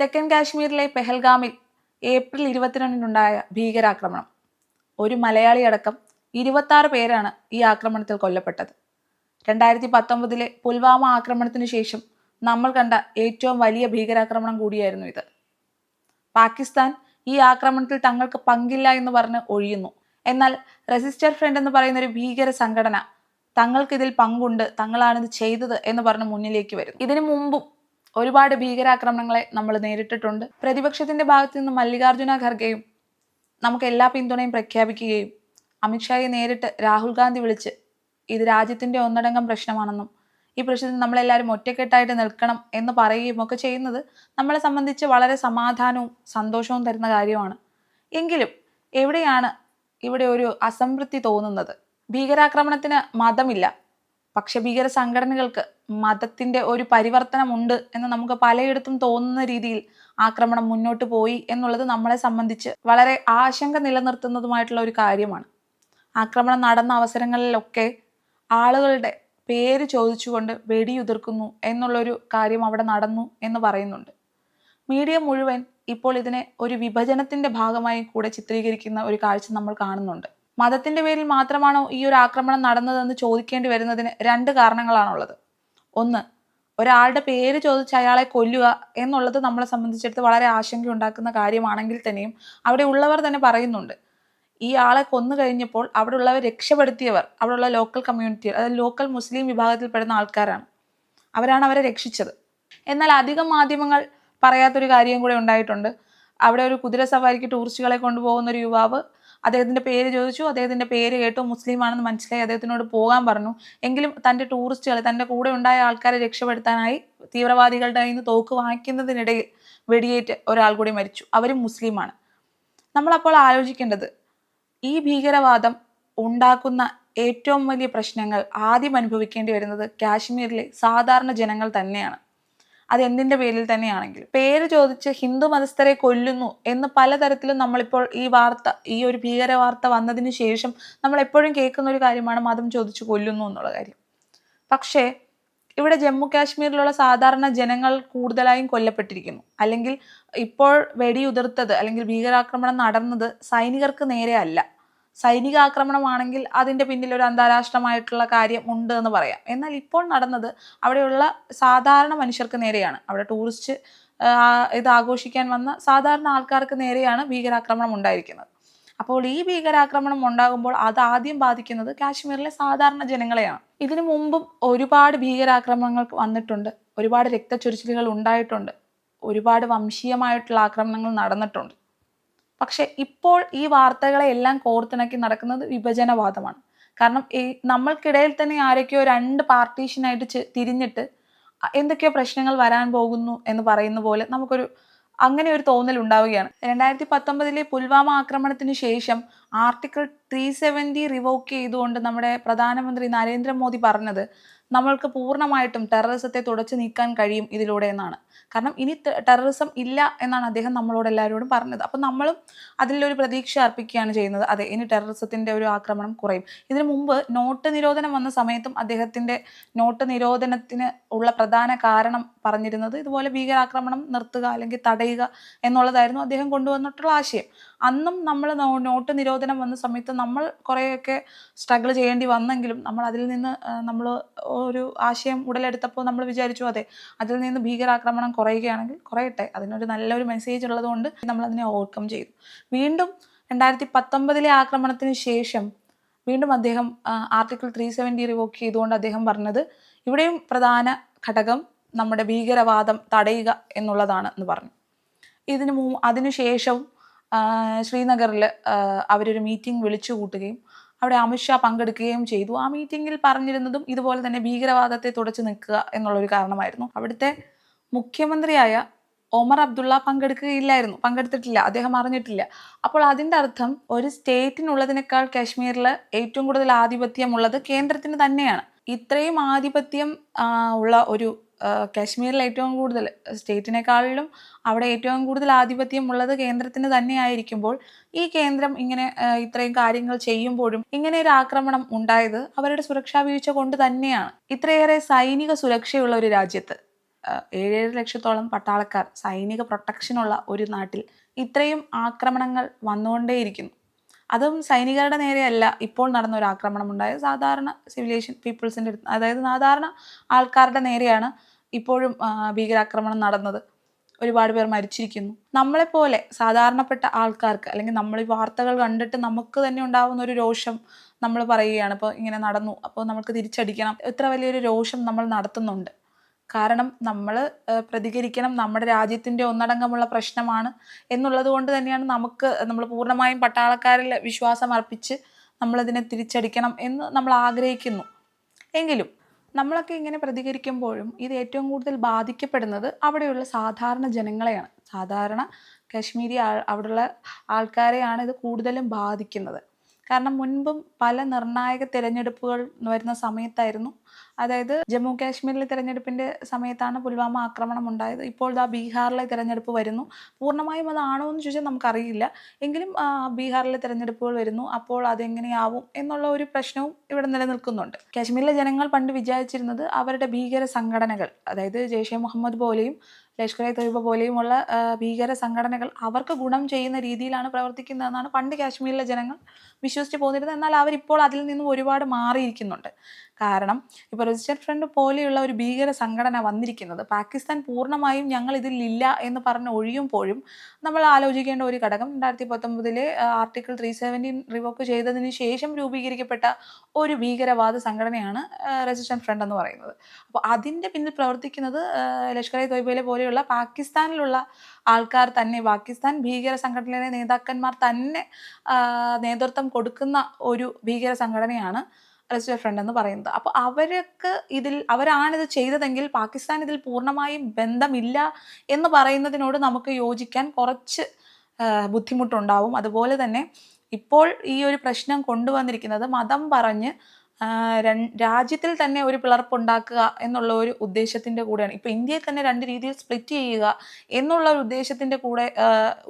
തെക്കൻ കാശ്മീരിലെ പെഹൽഗാമിൽ ഏപ്രിൽ ഇരുപത്തിരണ്ടിനുണ്ടായ ഭീകരാക്രമണം. ഒരു മലയാളി അടക്കം ഇരുപത്താറ് പേരാണ് ഈ ആക്രമണത്തിൽ കൊല്ലപ്പെട്ടത്. രണ്ടായിരത്തി പത്തൊമ്പതിലെ പുൽവാമ ആക്രമണത്തിനു ശേഷം നമ്മൾ കണ്ട ഏറ്റവും വലിയ ഭീകരാക്രമണം കൂടിയായിരുന്നു ഇത്. പാകിസ്ഥാൻ ഈ ആക്രമണത്തിൽ തങ്ങൾക്ക് പങ്കില്ല എന്ന് പറഞ്ഞ് ഒഴിയുന്നു. എന്നാൽ റെസിസ്റ്റർ ഫ്രണ്ട് എന്ന് പറയുന്ന ഒരു ഭീകര സംഘടന തങ്ങൾക്കിതിൽ പങ്കുണ്ട് തങ്ങളാണിത് ചെയ്തത് എന്ന് പറഞ്ഞ് മുന്നിലേക്ക് വരും ഇതിനു മുമ്പും ഒരുപാട് ഭീകരാക്രമണങ്ങളെ നമ്മൾ നേരിട്ടിട്ടുണ്ട്. പ്രതിപക്ഷത്തിന്റെ ഭാഗത്തു നിന്ന് മല്ലികാർജുന ഖർഗെയും നമുക്ക് എല്ലാ പിന്തുണയും പ്രഖ്യാപിക്കുകയും അമിത്ഷായെ നേരിട്ട് രാഹുൽ ഗാന്ധി വിളിച്ച് ഇത് രാജ്യത്തിന്റെ ഒന്നടങ്കം പ്രശ്നമാണെന്നും ഈ പ്രശ്നത്തിൽ നമ്മളെല്ലാവരും ഒറ്റക്കെട്ടായിട്ട് നിൽക്കണം എന്ന് പറയുകയും ഒക്കെ ചെയ്യുന്നത് നമ്മളെ സംബന്ധിച്ച് വളരെ സമാധാനവും സന്തോഷവും തരുന്ന കാര്യമാണ്. എങ്കിലും എവിടെയാണ് ഇവിടെ ഒരു അസംതൃപ്തി തോന്നുന്നത്? ഭീകരാക്രമണത്തിന് മതമില്ല. പക്ഷെ ഭീകര സംഘടനകൾക്ക് മതത്തിന്റെ ഒരു പരിവർത്തനമുണ്ട് എന്ന് നമുക്ക് പലയിടത്തും തോന്നുന്ന രീതിയിൽ ആക്രമണം മുന്നോട്ട് പോയി എന്നുള്ളത് നമ്മളെ സംബന്ധിച്ച് വളരെ ആശങ്ക നിലനിർത്തുന്നതുമായിട്ടുള്ള ഒരു കാര്യമാണ്. ആക്രമണം നടന്ന അവസരങ്ങളിലൊക്കെ ആളുകളുടെ പേര് ചോദിച്ചുകൊണ്ട് വെടിയുതിർക്കുന്നു എന്നുള്ളൊരു കാര്യം അവിടെ നടന്നു എന്ന് പറയുന്നുണ്ട്. മീഡിയ മുഴുവൻ ഇപ്പോൾ ഇതിനെ ഒരു വിഭജനത്തിന്റെ ഭാഗമായി കൂടെ ചിത്രീകരിക്കുന്ന ഒരു കാഴ്ച നമ്മൾ കാണുന്നുണ്ട്. മതത്തിന്റെ പേരിൽ മാത്രമാണോ ഈ ഒരു ആക്രമണം നടന്നതെന്ന് ചോദിക്കേണ്ടി വരുന്നതിന് രണ്ട് കാരണങ്ങളാണുള്ളത്. ഒന്ന് ഒരാളുടെ പേര് ചോദിച്ച് അയാളെ കൊല്ലുക എന്നുള്ളത് നമ്മളെ സംബന്ധിച്ചിടത്ത് വളരെ ആശങ്കയുണ്ടാക്കുന്ന കാര്യമാണെങ്കിൽ തന്നെയും അവിടെ ഉള്ളവർ തന്നെ പറയുന്നുണ്ട്. ഈ ആളെ കൊന്നു കഴിഞ്ഞപ്പോൾ അവിടെ ഉള്ളവർ രക്ഷപ്പെടുത്തിയവർ അവിടെയുള്ള ലോക്കൽ കമ്മ്യൂണിറ്റി അതായത് ലോക്കൽ മുസ്ലിം വിഭാഗത്തിൽപ്പെടുന്ന ആൾക്കാരാണ്. അവരാണ് അവരെ രക്ഷിച്ചത്. എന്നാൽ അധികം മാധ്യമങ്ങൾ പറയാത്തൊരു കാര്യം കൂടെ ഉണ്ടായിട്ടുണ്ട്. അവിടെ ഒരു കുതിര സവാരിക്ക് ടൂറിസ്റ്റുകളെ കൊണ്ടുപോകുന്ന ഒരു യുവാവ് അദ്ദേഹത്തിന്റെ പേര് ചോദിച്ചു. അദ്ദേഹത്തിന്റെ പേര് കേട്ടു. മുസ്ലിം ആണെന്ന് മനസ്സിലായി. അദ്ദേഹത്തിനോട് പോകാൻ പറഞ്ഞു. എങ്കിലും തന്റെ ടൂറിസ്റ്റുകൾ തന്റെ കൂടെ ഉണ്ടായ ആൾക്കാരെ രക്ഷപ്പെടുത്താനായി തീവ്രവാദികളുടെ കയ്യിൽ നിന്ന് തോക്ക് വാങ്ങിക്കുന്നതിനിടയിൽ വെടിയേറ്റ് ഒരാൾ കൂടി മരിച്ചു. അവരും മുസ്ലിമാണ്. നമ്മളപ്പോൾ ആലോചിക്കേണ്ടത് ഈ ഭീകരവാദം ഉണ്ടാക്കുന്ന ഏറ്റവും വലിയ പ്രശ്നങ്ങൾ ആദ്യം അനുഭവിക്കേണ്ടി വരുന്നത് കാശ്മീരിലെ സാധാരണ ജനങ്ങൾ തന്നെയാണ്. അത് എന്തിന്റെ പേരിൽ തന്നെയാണെങ്കിലും. പേര് ചോദിച്ച് ഹിന്ദു മതസ്ഥരെ കൊല്ലുന്നു എന്ന് പലതരത്തിലും നമ്മളിപ്പോൾ ഈ വാർത്ത ഈ ഒരു ഭീകര വാർത്ത വന്നതിന് ശേഷം നമ്മൾ എപ്പോഴും കേൾക്കുന്ന ഒരു കാര്യമാണ് മതം ചോദിച്ച് കൊല്ലുന്നു എന്നുള്ള കാര്യം. പക്ഷേ ഇവിടെ ജമ്മു കാശ്മീരിലുള്ള സാധാരണ ജനങ്ങൾ കൂടുതലായും കൊല്ലപ്പെട്ടിരിക്കുന്നു. അല്ലെങ്കിൽ ഇപ്പോൾ വെടിയുതിർത്തത് അല്ലെങ്കിൽ ഭീകരാക്രമണം നടന്നത് സൈനികർക്ക് നേരെ അല്ല. സൈനിക ആക്രമണമാണെങ്കിൽ അതിന്റെ പിന്നിൽ ഒരു അന്താരാഷ്ട്രമായിട്ടുള്ള കാര്യം ഉണ്ട് എന്ന് പറയാം. എന്നാൽ ഇപ്പോൾ നടന്നത് അവിടെയുള്ള സാധാരണ മനുഷ്യർക്ക് നേരെയാണ്. അവിടെ ടൂറിസ്റ്റ് ഇത് ആഘോഷിക്കാൻ വന്ന സാധാരണ ആൾക്കാർക്ക് നേരെയാണ് ഭീകരാക്രമണം ഉണ്ടായിരിക്കുന്നത്. അപ്പോൾ ഈ ഭീകരാക്രമണം ഉണ്ടാകുമ്പോൾ അത് ആദ്യം ബാധിക്കുന്നത് കാശ്മീരിലെ സാധാരണ ജനങ്ങളെയാണ്. ഇതിനു മുമ്പും ഒരുപാട് ഭീകരാക്രമണങ്ങൾ വന്നിട്ടുണ്ട്. ഒരുപാട് രക്തച്ചൊരിച്ചിലുകൾ ഉണ്ടായിട്ടുണ്ട്. ഒരുപാട് വംശീയമായിട്ടുള്ള ആക്രമണങ്ങൾ നടന്നിട്ടുണ്ട്. പക്ഷെ ഇപ്പോൾ ഈ വാർത്തകളെ എല്ലാം കോർത്തിണക്കി നടക്കുന്നത് വിഭജനവാദമാണ്. കാരണം ഈ നമ്മൾക്കിടയിൽ തന്നെ ആരൊക്കെയോ രണ്ട് പാർട്ടീഷനായിട്ട് തിരിഞ്ഞിട്ട് എന്തൊക്കെയോ പ്രശ്നങ്ങൾ വരാൻ പോകുന്നു എന്ന് പറയുന്ന പോലെ നമുക്കൊരു അങ്ങനെ ഒരു തോന്നൽ ഉണ്ടാവുകയാണ്. രണ്ടായിരത്തി പത്തൊമ്പതിലെ പുൽവാമ ആക്രമണത്തിന് ശേഷം ആർട്ടിക്കിൾ ത്രീ സെവന്റി റിവോക്ക് ചെയ്തുകൊണ്ട് നമ്മുടെ പ്രധാനമന്ത്രി നരേന്ദ്രമോദി പറഞ്ഞത് നമ്മൾക്ക് പൂർണമായിട്ടും ടെററിസത്തെ തുടച്ചു നീക്കാൻ കഴിയും ഇതിലൂടെ എന്നാണ്. കാരണം ഇനി ടെററിസം ഇല്ല എന്നാണ് അദ്ദേഹം നമ്മളോട് എല്ലാവരോടും പറഞ്ഞത്. അപ്പം നമ്മളും അതിലൊരു പ്രതീക്ഷ അർപ്പിക്കുകയാണ് ചെയ്യുന്നത്. അതെ ഇനി ടെററിസത്തിന്റെ ഒരു ആക്രമണം കുറയും. ഇതിനു മുമ്പ് നോട്ട് നിരോധനം വന്ന സമയത്തും അദ്ദേഹത്തിന്റെ നോട്ട് നിരോധനത്തിന് ഉള്ള പ്രധാന കാരണം പറഞ്ഞിരുന്നത് ഇതുപോലെ ഭീകരാക്രമണം നിർത്തുക അല്ലെങ്കിൽ തടയുക എന്നുള്ളതായിരുന്നു അദ്ദേഹം കൊണ്ടുവന്നിട്ടുള്ള ആശയം. അന്നും നമ്മൾ നോട്ട് നിരോധനം വന്ന സമയത്ത് നമ്മൾ കുറേയൊക്കെ സ്ട്രഗിൾ ചെയ്യേണ്ടി വന്നെങ്കിലും നമ്മൾ അതിൽ നിന്ന് നമ്മൾ ഒരു ആശയം ഉടലെടുത്തപ്പോൾ നമ്മൾ വിചാരിച്ചു അതെ അതിൽ നിന്ന് ഭീകരാക്രമണം കുറയുകയാണെങ്കിൽ കുറയട്ടെ അതിനൊരു നല്ലൊരു മെസ്സേജ് ഉള്ളതുകൊണ്ട് നമ്മൾ അതിനെ ഓവർകം ചെയ്തു. വീണ്ടും രണ്ടായിരത്തി പത്തൊമ്പതിലെ ആക്രമണത്തിന് ശേഷം വീണ്ടും അദ്ദേഹം ആർട്ടിക്കിൾ ത്രീ സെവന്റി റിവോക്ക് ചെയ്തുകൊണ്ട് അദ്ദേഹം പറഞ്ഞത് ഇവിടെയും പ്രധാന ഘടകം നമ്മുടെ ഭീകരവാദം തടയുക എന്നുള്ളതാണ് എന്ന് പറഞ്ഞു. ഇതിനു മൂ അതിനുശേഷവും ശ്രീനഗറിൽ അവരൊരു മീറ്റിംഗ് വിളിച്ചു കൂട്ടുകയും അവിടെ അമിത്ഷാ പങ്കെടുക്കുകയും ചെയ്തു. ആ മീറ്റിംഗിൽ പറഞ്ഞിരുന്നതും ഇതുപോലെ തന്നെ ഭീകരവാദത്തെ തുടച്ചു നിൽക്കുക എന്നുള്ളൊരു കാരണമായിരുന്നു. അവിടുത്തെ മുഖ്യമന്ത്രിയായ ഒമർ അബ്ദുള്ള പങ്കെടുക്കുകയില്ലായിരുന്നു. പങ്കെടുത്തിട്ടില്ല. അദ്ദേഹം അറിഞ്ഞിട്ടില്ല. അപ്പോൾ അതിന്റെ അർത്ഥം ഒരു സ്റ്റേറ്റിനുള്ളതിനേക്കാൾ കാശ്മീരിൽ ഏറ്റവും കൂടുതൽ ആധിപത്യം ഉള്ളത് കേന്ദ്രത്തിന് തന്നെയാണ്. ഇത്രയും ആധിപത്യം ഉള്ള ഒരു കാശ്മീരിൽ ഏറ്റവും കൂടുതൽ സ്റ്റേറ്റിനേക്കാളിലും അവിടെ ഏറ്റവും കൂടുതൽ ആധിപത്യം ഉള്ളത് കേന്ദ്രത്തിന് തന്നെയായിരിക്കുമ്പോൾ ഈ കേന്ദ്രം ഇങ്ങനെ ഇത്രയും കാര്യങ്ങൾ ചെയ്യുമ്പോഴും ഇങ്ങനെ ഒരു ആക്രമണം ഉണ്ടായത് അവരുടെ സുരക്ഷാ വീഴ്ച കൊണ്ട് തന്നെയാണ്. ഇത്രയേറെ സൈനിക സുരക്ഷയുള്ള ഒരു രാജ്യത്ത് ഏഴേഴ് ലക്ഷത്തോളം പട്ടാളക്കാർ സൈനിക പ്രൊട്ടക്ഷനുള്ള ഒരു നാട്ടിൽ ഇത്രയും ആക്രമണങ്ങൾ വന്നുകൊണ്ടേയിരിക്കുന്നു. അതും സൈനികരുടെ നേരെയല്ല ഇപ്പോൾ നടന്ന ഒരു ആക്രമണം ഉണ്ടായത് സാധാരണ സിവിലേഷൻ പീപ്പിൾസിന്റെ അതായത് സാധാരണ ആൾക്കാരുടെ നേരെയാണ് ഇപ്പോഴും ഭീകരാക്രമണം നടന്നത്. ഒരുപാട് പേർ മരിച്ചിരിക്കുന്നു. നമ്മളെപ്പോലെ സാധാരണപ്പെട്ട ആൾക്കാർക്ക് അല്ലെങ്കിൽ നമ്മൾ ഈ വാർത്തകൾ കണ്ടിട്ട് നമുക്ക് തന്നെ ഉണ്ടാകുന്ന ഒരു രോഷം നമ്മൾ പറയുകയാണ് ഇപ്പോൾ ഇങ്ങനെ നടന്നു അപ്പോൾ നമുക്ക് തിരിച്ചടിക്കണം. എത്ര വലിയൊരു രോഷം നമ്മൾ നടത്തുന്നുണ്ട്. കാരണം നമ്മൾ പ്രതികരിക്കണം നമ്മുടെ രാജ്യത്തിന്റെ ഒന്നടങ്കമുള്ള പ്രശ്നമാണ് എന്നുള്ളത് കൊണ്ട് തന്നെയാണ് നമുക്ക് നമ്മൾ പൂർണമായും പട്ടാളക്കാരിൽ വിശ്വാസം അർപ്പിച്ച് നമ്മളതിനെ തിരിച്ചടിക്കണം എന്ന് നമ്മൾ ആഗ്രഹിക്കുന്നു. എങ്കിലും നമ്മളൊക്കെ ഇങ്ങനെ പ്രതികരിക്കുമ്പോഴും ഇത് ഏറ്റവും കൂടുതൽ ബാധിക്കപ്പെടുന്നത് അവിടെയുള്ള സാധാരണ ജനങ്ങളെയാണ്. സാധാരണ കാശ്മീരി അവിടെയുള്ള ആൾക്കാരെയാണ് ഇത് കൂടുതലും ബാധിക്കുന്നത്. കാരണം മുൻപും പല നിർണായക തിരഞ്ഞെടുപ്പുകൾ വരുന്ന സമയത്തായിരുന്നു അതായത് ജമ്മു കാശ്മീരിലെ തെരഞ്ഞെടുപ്പിന്റെ സമയത്താണ് പുൽവാമ ആക്രമണം ഉണ്ടായത്. ഇപ്പോൾ ദാ ബീഹാറിലെ തെരഞ്ഞെടുപ്പ് വരുന്നു. പൂർണമായും അതാണോ എന്ന് ചോദിച്ചാൽ നമുക്കറിയില്ല. എങ്കിലും ബീഹാറിലെ തെരഞ്ഞെടുപ്പുകൾ വരുന്നു. അപ്പോൾ അതെങ്ങനെയാവും എന്നുള്ള ഒരു പ്രശ്നവും ഇവിടെ നിലനിൽക്കുന്നുണ്ട്. കാശ്മീരിലെ ജനങ്ങൾ പണ്ട് വിചാരിച്ചിരുന്നത് അവരുടെ ഭീകര സംഘടനകൾ അതായത് ജെയ്ഷെ മുഹമ്മദ് പോലെയും ലഷ്കർ എ തൊയ്ബ പോലെയുമുള്ള ഭീകര സംഘടനകൾ അവർക്ക് ഗുണം ചെയ്യുന്ന രീതിയിലാണ് പ്രവർത്തിക്കുന്നതെന്നാണ് പണ്ട് കാശ്മീരിലെ ജനങ്ങൾ വിശ്വസിച്ച് പോന്നിരുന്നത്. എന്നാൽ അവരിപ്പോൾ അതിൽ നിന്നും ഒരുപാട് മാറിയിരിക്കുന്നുണ്ട്. കാരണം ഇപ്പോൾ റെസിസ്റ്റന്റ് ഫ്രണ്ട് പോലെയുള്ള ഒരു ഭീകര സംഘടന വന്നിരിക്കുന്നത് പാകിസ്ഥാൻ പൂർണമായും ഞങ്ങൾ ഇതിലില്ല എന്ന് പറഞ്ഞ് ഒഴിയുമ്പോഴും നമ്മൾ ആലോചിക്കേണ്ട ഒരു ഘടകം രണ്ടായിരത്തി പത്തൊമ്പതിലെ ആർട്ടിക്കിൾ ത്രീ സെവന്റീൻ റിവോക്ക് ചെയ്തതിന് ശേഷം രൂപീകരിക്കപ്പെട്ട ഒരു ഭീകരവാദ സംഘടനയാണ് റെസിസ്റ്റന്റ് ഫ്രണ്ട് എന്ന് പറയുന്നത്. അപ്പോൾ അതിന്റെ പിന്നിൽ പ്രവർത്തിക്കുന്നത് ലഷ്കർ എ തൊയ്ബയിലെ പോലെയുള്ള പാകിസ്ഥാനിലുള്ള ആൾക്കാർ തന്നെ പാകിസ്ഥാൻ ഭീകര സംഘടനയിലെ നേതാക്കന്മാർ തന്നെ നേതൃത്വം കൊടുക്കുന്ന ഒരു ഭീകര സംഘടനയാണ് റെസിസ്റ്റന്റ് ഫ്രണ്ട് എന്ന് പറയുന്നത്. അപ്പോൾ അവർക്ക് ഇതിൽ അവരാണിത് ചെയ്തതെങ്കിൽ പാകിസ്ഥാൻ ഇതിൽ പൂർണമായും ബന്ധമില്ല എന്ന് പറയുന്നതിനോട് നമുക്ക് യോജിക്കാൻ കുറച്ച് ബുദ്ധിമുട്ടുണ്ടാവും. അതുപോലെ തന്നെ ഇപ്പോൾ ഈ ഒരു പ്രശ്നം കൊണ്ടുവന്നിരിക്കുന്നത് മതം പറഞ്ഞ് രാജ്യത്തിൽ തന്നെ ഒരു പിളർപ്പുണ്ടാക്കുക എന്നുള്ള ഒരു ഉദ്ദേശത്തിന്റെ കൂടെയാണ്. ഇപ്പോൾ ഇന്ത്യയെ തന്നെ രണ്ട് രീതിയിൽ സ്പ്ലിറ്റ് ചെയ്യുക എന്നുള്ള ഒരു ഉദ്ദേശത്തിന്റെ കൂടെ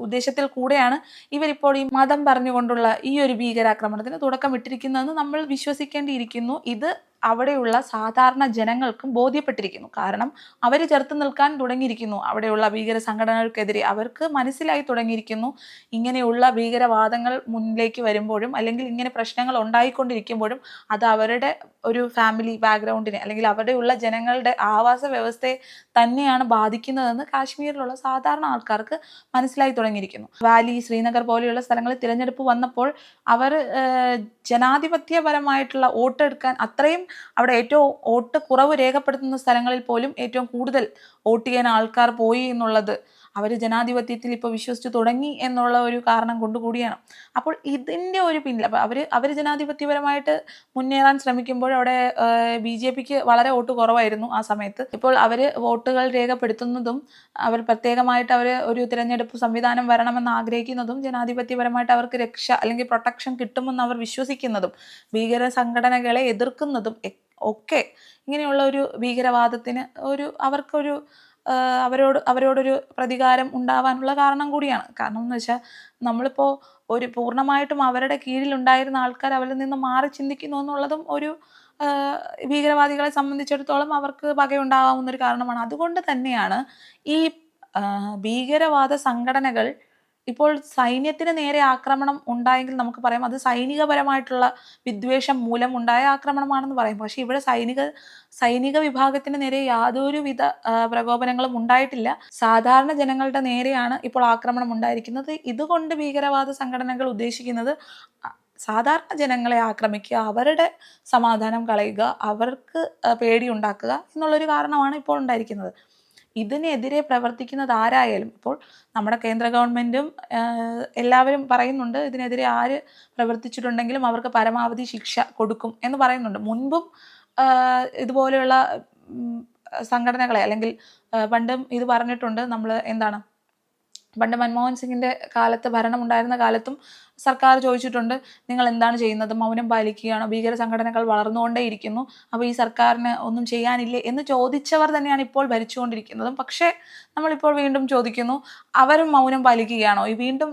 ഉദ്ദേശത്തിൽ കൂടെയാണ് ഇവരിപ്പോൾ ഈ മതം പറഞ്ഞുകൊണ്ടുള്ള ഈ ഒരു ഭീകരാക്രമണത്തിന് തുടക്കം ഇട്ടിരിക്കുന്നതെന്ന് നമ്മൾ വിശ്വസിക്കേണ്ടിയിരിക്കുന്നു. ഇത് അവിടെയുള്ള സാധാരണ ജനങ്ങൾക്കും ബോധ്യപ്പെട്ടിരിക്കുന്നു. കാരണം അവർ ചെറുത്ത് നിൽക്കാൻ തുടങ്ങിയിരിക്കുന്നു. അവിടെയുള്ള ഭീകര സംഘടനകൾക്കെതിരെ അവർക്ക് മനസ്സിലായി തുടങ്ങിയിരിക്കുന്നു. ഇങ്ങനെയുള്ള ഭീകരവാദങ്ങൾ മുന്നിലേക്ക് വരുമ്പോഴും അല്ലെങ്കിൽ ഇങ്ങനെ പ്രശ്നങ്ങൾ ഉണ്ടായിക്കൊണ്ടിരിക്കുമ്പോഴും അത് അവരുടെ ഒരു ഫാമിലി ബാക്ക്ഗ്രൗണ്ടിനെ അല്ലെങ്കിൽ അവിടെയുള്ള ജനങ്ങളുടെ ആവാസ വ്യവസ്ഥയെ തന്നെയാണ് ബാധിക്കുന്നതെന്ന് കാശ്മീരിലുള്ള സാധാരണ ആൾക്കാർക്ക് മനസ്സിലായി തുടങ്ങിയിരിക്കുന്നു. വാലി ശ്രീനഗർ പോലെയുള്ള സ്ഥലങ്ങളിൽ തിരഞ്ഞെടുപ്പ് വന്നപ്പോൾ അവർ ജനാധിപത്യപരമായിട്ടുള്ള വോട്ടെടുക്കാൻ അത്രയും അവിടെ ഏറ്റവും വോട്ട് കുറവ് രേഖപ്പെടുത്തുന്ന സ്ഥലങ്ങളിൽ പോലും ഏറ്റവും കൂടുതൽ വോട്ട് ചെയ്യാൻ ആൾക്കാർ പോയി എന്നുള്ളത് അവർ ജനാധിപത്യത്തിൽ ഇപ്പോൾ വിശ്വസിച്ച് തുടങ്ങി എന്നുള്ള ഒരു കാരണം കൊണ്ടുകൂടിയാണ് അപ്പോൾ ഇതിന്റെ ഒരു പിന്നിൽ അപ്പോൾ അവർ അവർ ജനാധിപത്യപരമായിട്ട് മുന്നേറാൻ ശ്രമിക്കുമ്പോൾ അവിടെ ബി ജെ പിക്ക് വളരെ വോട്ട് കുറവായിരുന്നു ആ സമയത്ത്. ഇപ്പോൾ അവർ വോട്ടുകൾ രേഖപ്പെടുത്തുന്നതും അവർ പ്രത്യേകമായിട്ട് അവർ ഒരു തിരഞ്ഞെടുപ്പ് സംവിധാനം വരണമെന്ന് ആഗ്രഹിക്കുന്നതും ജനാധിപത്യപരമായിട്ട് അവർക്ക് രക്ഷ അല്ലെങ്കിൽ പ്രൊട്ടക്ഷൻ കിട്ടുമെന്ന് അവർ വിശ്വസിക്കുന്നതും ഭീകര സംഘടനകളെ എതിർക്കുന്നതും ഒക്കെ ഇങ്ങനെയുള്ള ഒരു ഭീകരവാദത്തിന് ഒരു അവർക്കൊരു അവരോട് അവരോടൊരു പ്രതികാരം ഉണ്ടാവാനുള്ള കാരണം കൂടിയാണ്. കാരണം എന്ന് വെച്ചാൽ നമ്മളിപ്പോൾ ഒരു പൂർണമായിട്ടും അവരുടെ കീഴിലുണ്ടായിരുന്ന ആൾക്കാർ അവരിൽ നിന്ന് മാറി ചിന്തിക്കുന്നു എന്നുള്ളതും ഒരു ഭീകരവാദികളെ സംബന്ധിച്ചിടത്തോളം അവർക്ക് പകയുണ്ടാകാവുന്ന ഒരു കാരണമാണ്. അതുകൊണ്ട് തന്നെയാണ് ഈ ഭീകരവാദ സംഘടനകൾ ഇപ്പോൾ സൈന്യത്തിന് നേരെ ആക്രമണം ഉണ്ടായെങ്കിൽ നമുക്ക് പറയാം അത് സൈനികപരമായിട്ടുള്ള വിദ്വേഷം മൂലം ഉണ്ടായ ആക്രമണമാണെന്ന് പറയും. പക്ഷേ ഇവിടെ സൈനിക സൈനിക വിഭാഗത്തിന് നേരെ യാതൊരുവിധ വിധ പ്രകോപനങ്ങളും ഉണ്ടായിട്ടില്ല. സാധാരണ ജനങ്ങളുടെ നേരെയാണ് ഇപ്പോൾ ആക്രമണം ഉണ്ടായിരിക്കുന്നത്. ഇതുകൊണ്ട് ഭീകരവാദ സംഘടനകൾ ഉദ്ദേശിക്കുന്നത് സാധാരണ ജനങ്ങളെ ആക്രമിക്കുക അവരുടെ സമാധാനം കളയുക അവർക്ക് പേടിയുണ്ടാക്കുക എന്നുള്ളൊരു കാരണമാണ് ഇപ്പോൾ ഉണ്ടായിരിക്കുന്നത്. ഇതിനെതിരെ പ്രവർത്തിക്കുന്നത് ആരായാലും ഇപ്പോൾ നമ്മുടെ കേന്ദ്ര ഗവൺമെന്റും എല്ലാവരും പറയുന്നുണ്ട് ഇതിനെതിരെ ആര് പ്രവർത്തിച്ചിട്ടുണ്ടെങ്കിലും അവർക്ക് പരമാവധി ശിക്ഷ കൊടുക്കും എന്ന് പറയുന്നുണ്ട്. മുൻപും ഇതുപോലെയുള്ള സംഘടനകളെ അല്ലെങ്കിൽ പണ്ടും ഇത് പറഞ്ഞിട്ടുണ്ട് നമ്മൾ എന്താണ്? പണ്ട് മൻമോഹൻ സിംഗിന്റെ കാലത്ത് ഭരണമുണ്ടായിരുന്ന കാലത്തും സർക്കാർ ചോദിച്ചിട്ടുണ്ട് നിങ്ങൾ എന്താണ് ചെയ്യുന്നത്? മൗനം പാലിക്കുകയാണോ? ഭീകര സംഘടനകൾ വളർന്നുകൊണ്ടേയിരിക്കുന്നു അപ്പോൾ ഈ സർക്കാരിന് ഒന്നും ചെയ്യാനില്ലേ? എന്ന് ചോദിച്ചവർ തന്നെയാണ് ഇപ്പോൾ ഭരിച്ചുകൊണ്ടിരിക്കുന്നതും. പക്ഷേ നമ്മളിപ്പോൾ വീണ്ടും ചോദിക്കുന്നു അവരും മൗനം പാലിക്കുകയാണോ? ഈ വീണ്ടും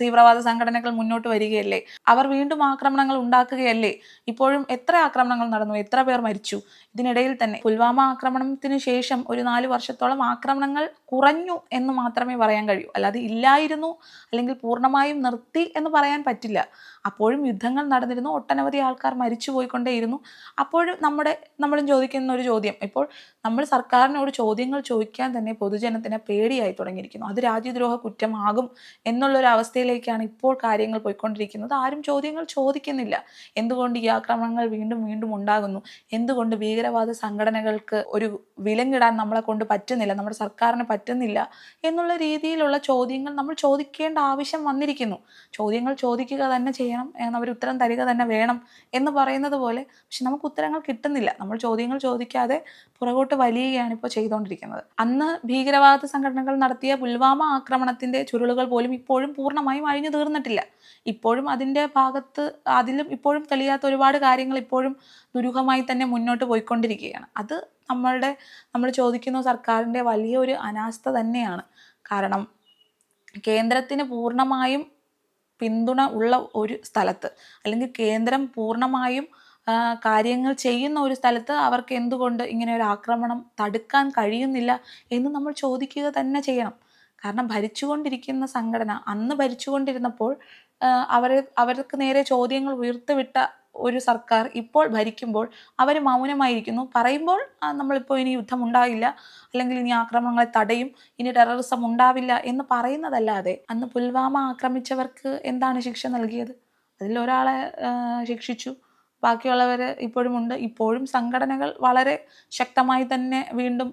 തീവ്രവാദ സംഘടനകൾ മുന്നോട്ട് വരികയല്ലേ? അവർ വീണ്ടും ആക്രമണങ്ങൾ ഉണ്ടാക്കുകയല്ലേ? ഇപ്പോഴും എത്ര ആക്രമണങ്ങൾ നടന്നു? എത്ര പേർ മരിച്ചു? ഇതിനിടയിൽ തന്നെ പുൽവാമ ആക്രമണത്തിന് ശേഷം ഒരു നാല് വർഷത്തോളം ആക്രമണങ്ങൾ കുറഞ്ഞു എന്ന് മാത്രമേ പറയാൻ കഴിയൂ. അല്ലാതെ ഇല്ലായിരുന്നു അല്ലെങ്കിൽ പൂർണമായും നിർത്തി എന്ന് പറയാൻ പറ്റില്ല. അപ്പോഴും യുദ്ധങ്ങൾ നടന്നിരുന്നു. ഒട്ടനവധി ആൾക്കാർ മരിച്ചു പോയിക്കൊണ്ടേയിരുന്നു. അപ്പോഴും നമ്മുടെ നമ്മളും ചോദിക്കുന്ന ഒരു ചോദ്യം. ഇപ്പോൾ നമ്മൾ സർക്കാരിനോട് ചോദ്യങ്ങൾ ചോദിക്കാൻ തന്നെ പൊതുജനത്തിന് പേടിയായി തുടങ്ങിയിരിക്കുന്നു. അത് രാജ്യദ്രോഹ കുറ്റമാകും എന്നുള്ളൊരു അവസ്ഥയിലേക്കാണ് ഇപ്പോൾ കാര്യങ്ങൾ പോയിക്കൊണ്ടിരിക്കുന്നത്. ആരും ചോദ്യങ്ങൾ ചോദിക്കുന്നില്ല. എന്തുകൊണ്ട് ഈ ആക്രമണങ്ങൾ വീണ്ടും വീണ്ടും ഉണ്ടാകുന്നു? എന്തുകൊണ്ട് ഭീകരവാദ സംഘടനകൾക്ക് ഒരു വിലങ്ങിടാൻ നമ്മളെ കൊണ്ട് പറ്റുന്നില്ല? നമ്മുടെ സർക്കാരിന് പറ്റുന്നില്ല? എന്നുള്ള രീതിയിലുള്ള ചോദ്യങ്ങൾ നമ്മൾ ചോദിക്കേണ്ട ആവശ്യം വന്നിരിക്കുന്നു. ചോദ്യങ്ങൾ ചോദിക്കുക തന്നെ ചെയ്യണം അവർ ഉത്തരം തരിക തന്നെ വേണം എന്ന് പറയുന്നത് പോലെ പക്ഷെ നമുക്ക് ഉത്തരങ്ങൾ കിട്ടുന്നില്ല. നമ്മൾ ചോദ്യങ്ങൾ ചോദിക്കാതെ പുറകോട്ട് വലിയുകയാണ് ഇപ്പോൾ ചെയ്തുകൊണ്ടിരിക്കുന്നത് അന്ന് ഭീകരവാദ സംഘടനകൾ നടത്തിയ പുൽവാമ ആക്രമണത്തിന്റെ ചുരുളുകൾ പോലും ഇപ്പോഴും പൂർണമായും അഴിഞ്ഞു തീർന്നിട്ടില്ല. ഇപ്പോഴും അതിന്റെ ഭാഗത്ത് അതിലും ഇപ്പോഴും തെളിയാത്ത ഒരുപാട് കാര്യങ്ങൾ ഇപ്പോഴും ദുരൂഹമായി തന്നെ മുന്നോട്ട് പോയിക്കൊണ്ടിരിക്കുകയാണ്. അത് നമ്മളുടെ നമ്മൾ ചോദിക്കുന്ന സർക്കാരിന്റെ വലിയൊരു അനാസ്ഥ തന്നെയാണ്. കാരണം കേന്ദ്രത്തിന് പൂർണമായും പിന്തുണ ഉള്ള ഒരു സ്ഥലത്ത്. അല്ലെങ്കിൽ കേന്ദ്രം പൂർണമായും കാര്യങ്ങൾ ചെയ്യുന്ന ഒരു സ്ഥലത്ത് അവർക്ക് എന്തുകൊണ്ട് ഇങ്ങനെ ഒരു ആക്രമണം തടുക്കാൻ കഴിയുന്നില്ല എന്ന് നമ്മൾ ചോദിക്കുക തന്നെ ചെയ്യണം. കാരണം ഭരിച്ചുകൊണ്ടിരിക്കുന്ന സംഘടന അന്ന് ഭരിച്ചുകൊണ്ടിരുന്നപ്പോൾ അവരെ അവർ അവർക്ക് നേരെ ചോദ്യങ്ങൾ ഉയർത്തിവിട്ട ഒരു സർക്കാർ ഇപ്പോൾ ഭരിക്കുമ്പോൾ അവർ മൗനമായിരിക്കുന്നു. പറയുമ്പോൾ നമ്മളിപ്പോൾ ഇനി യുദ്ധം ഉണ്ടാകില്ല. അല്ലെങ്കിൽ ഇനി ആക്രമണങ്ങളെ തടയും ഇനി ടെററിസം ഉണ്ടാവില്ല എന്ന് പറയുന്നതല്ലാതെ അന്ന് പുൽവാമ ആക്രമിച്ചവർക്ക് എന്താണ് ശിക്ഷ നൽകിയത്? അതിൽ ഒരാളെ ശിക്ഷിച്ചു. ബാക്കിയുള്ളവർ ഇപ്പോഴും ഉണ്ട്. ഇപ്പോഴും സംഘടനകൾ വളരെ ശക്തമായി തന്നെ വീണ്ടും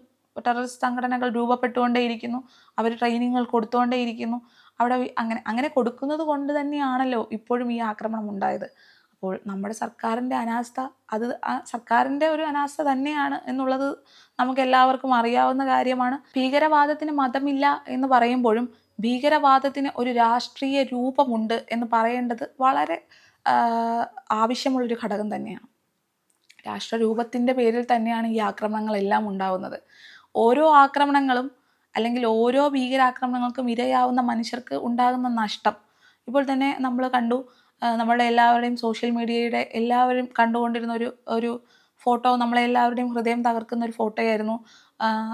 ടെററിസ്റ്റ് സംഘടനകൾ രൂപപ്പെട്ടുകൊണ്ടേയിരിക്കുന്നു. അവർ ട്രെയിനിങ്ങുകൾ കൊടുത്തുകൊണ്ടേയിരിക്കുന്നു. അവിടെ അങ്ങനെ അങ്ങനെ കൊടുക്കുന്നത് കൊണ്ട് തന്നെയാണല്ലോ ഇപ്പോഴും ഈ ആക്രമണം ഉണ്ടായത്. അപ്പോൾ നമ്മുടെ സർക്കാരിന്റെ അനാസ്ഥ അത് സർക്കാരിന്റെ ഒരു അനാസ്ഥ തന്നെയാണ് എന്നുള്ളത് നമുക്ക് എല്ലാവർക്കും അറിയാവുന്ന കാര്യമാണ്. ഭീകരവാദത്തിന് മതമില്ല എന്ന് പറയുമ്പോഴും ഭീകരവാദത്തിന് ഒരു രാഷ്ട്രീയ രൂപമുണ്ട് എന്ന് പറയേണ്ടത് വളരെ ആവശ്യമുള്ളൊരു ഘടകം തന്നെയാണ്. രാഷ്ട്രരൂപത്തിന്റെ പേരിൽ തന്നെയാണ് ഈ ആക്രമണങ്ങളെല്ലാം ഉണ്ടാകുന്നത് ഓരോ ആക്രമണങ്ങളും അല്ലെങ്കിൽ ഓരോ ഭീകരാക്രമണങ്ങൾക്കും ഇരയാവുന്ന മനുഷ്യർക്ക് ഉണ്ടാകുന്ന നഷ്ടം. ഇപ്പോൾ തന്നെ നമ്മൾ കണ്ടു ആ, നമ്മളുടെ എല്ലാവരുടെയും സോഷ്യൽ മീഡിയയുടെ എല്ലാവരും കണ്ടുകൊണ്ടിരുന്ന ഒരു ഒരു ഫോട്ടോ നമ്മളെ എല്ലാവരുടെയും ഹൃദയം തകർക്കുന്ന ഒരു ഫോട്ടോയായിരുന്നു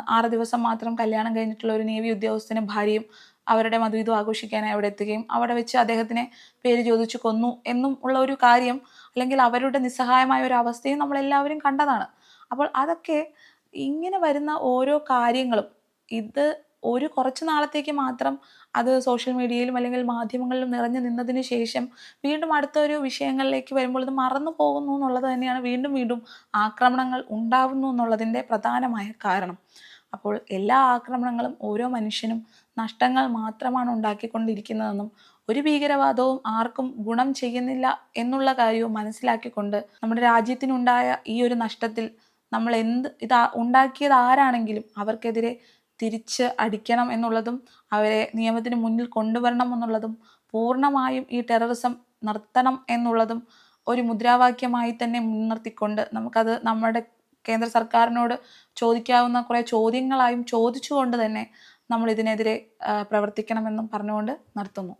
ആറ് ദിവസം മാത്രം കല്യാണം കഴിഞ്ഞിട്ടുള്ള ഒരു നേവി ഉദ്യോഗസ്ഥനും ഭാര്യയും അവരുടെ മധുവിധു ആഘോഷിക്കാനായി അവിടെ എത്തുകയും അവിടെ വെച്ച് അദ്ദേഹത്തിനെ പേര് ചോദിച്ചു കൊന്നു എന്നും ഉള്ള ഒരു കാര്യം അല്ലെങ്കിൽ അവരുടെ നിസ്സഹായമായ ഒരു അവസ്ഥയും നമ്മളെല്ലാവരും കണ്ടതാണ്. അപ്പോൾ അതൊക്കെ ഇങ്ങനെ വരുന്ന ഓരോ കാര്യങ്ങളും ഇത് ഒരു കുറച്ച് നാളത്തേക്ക് മാത്രം അത് സോഷ്യൽ മീഡിയയിലും അല്ലെങ്കിൽ മാധ്യമങ്ങളിലും നിറഞ്ഞു നിന്നതിന് ശേഷം വീണ്ടും അടുത്തൊരു വിഷയങ്ങളിലേക്ക് വരുമ്പോൾ ഇത് മറന്നു പോകുന്നു എന്നുള്ളത് തന്നെയാണ് വീണ്ടും വീണ്ടും ആക്രമണങ്ങൾ ഉണ്ടാവുന്നു എന്നുള്ളതിന്റെ പ്രധാനമായ കാരണം. അപ്പോൾ എല്ലാ ആക്രമണങ്ങളും ഓരോ മനുഷ്യനും നഷ്ടങ്ങൾ മാത്രമാണ് ഉണ്ടാക്കിക്കൊണ്ടിരിക്കുന്നതെന്നും ഒരു ഭീകരവാദവും ആർക്കും ഗുണം ചെയ്യുന്നില്ല എന്നുള്ള കാര്യവും മനസ്സിലാക്കിക്കൊണ്ട് നമ്മുടെ രാജ്യത്തിനുണ്ടായ ഈ ഒരു നഷ്ടത്തിൽ നമ്മൾ എന്ത് ഇത് ഉണ്ടാക്കിയത് ആരാണെങ്കിലും അവർക്കെതിരെ തിരിച്ച് അടിക്കണം എന്നുള്ളതും അവരെ നിയമത്തിന് മുന്നിൽ കൊണ്ടുവരണം എന്നുള്ളതും പൂർണമായും ഈ ടെററിസം നിർത്തണം എന്നുള്ളതും ഒരു മുദ്രാവാക്യമായി തന്നെ മുൻനിർത്തിക്കൊണ്ട് നമുക്കത് നമ്മുടെ കേന്ദ്ര സർക്കാരിനോട് ചോദിക്കാവുന്ന കുറേ ചോദ്യങ്ങളായും ചോദിച്ചുകൊണ്ട് തന്നെ നമ്മൾ ഇതിനെതിരെ പ്രവർത്തിക്കണമെന്നും പറഞ്ഞുകൊണ്ട് നിർത്തുന്നു.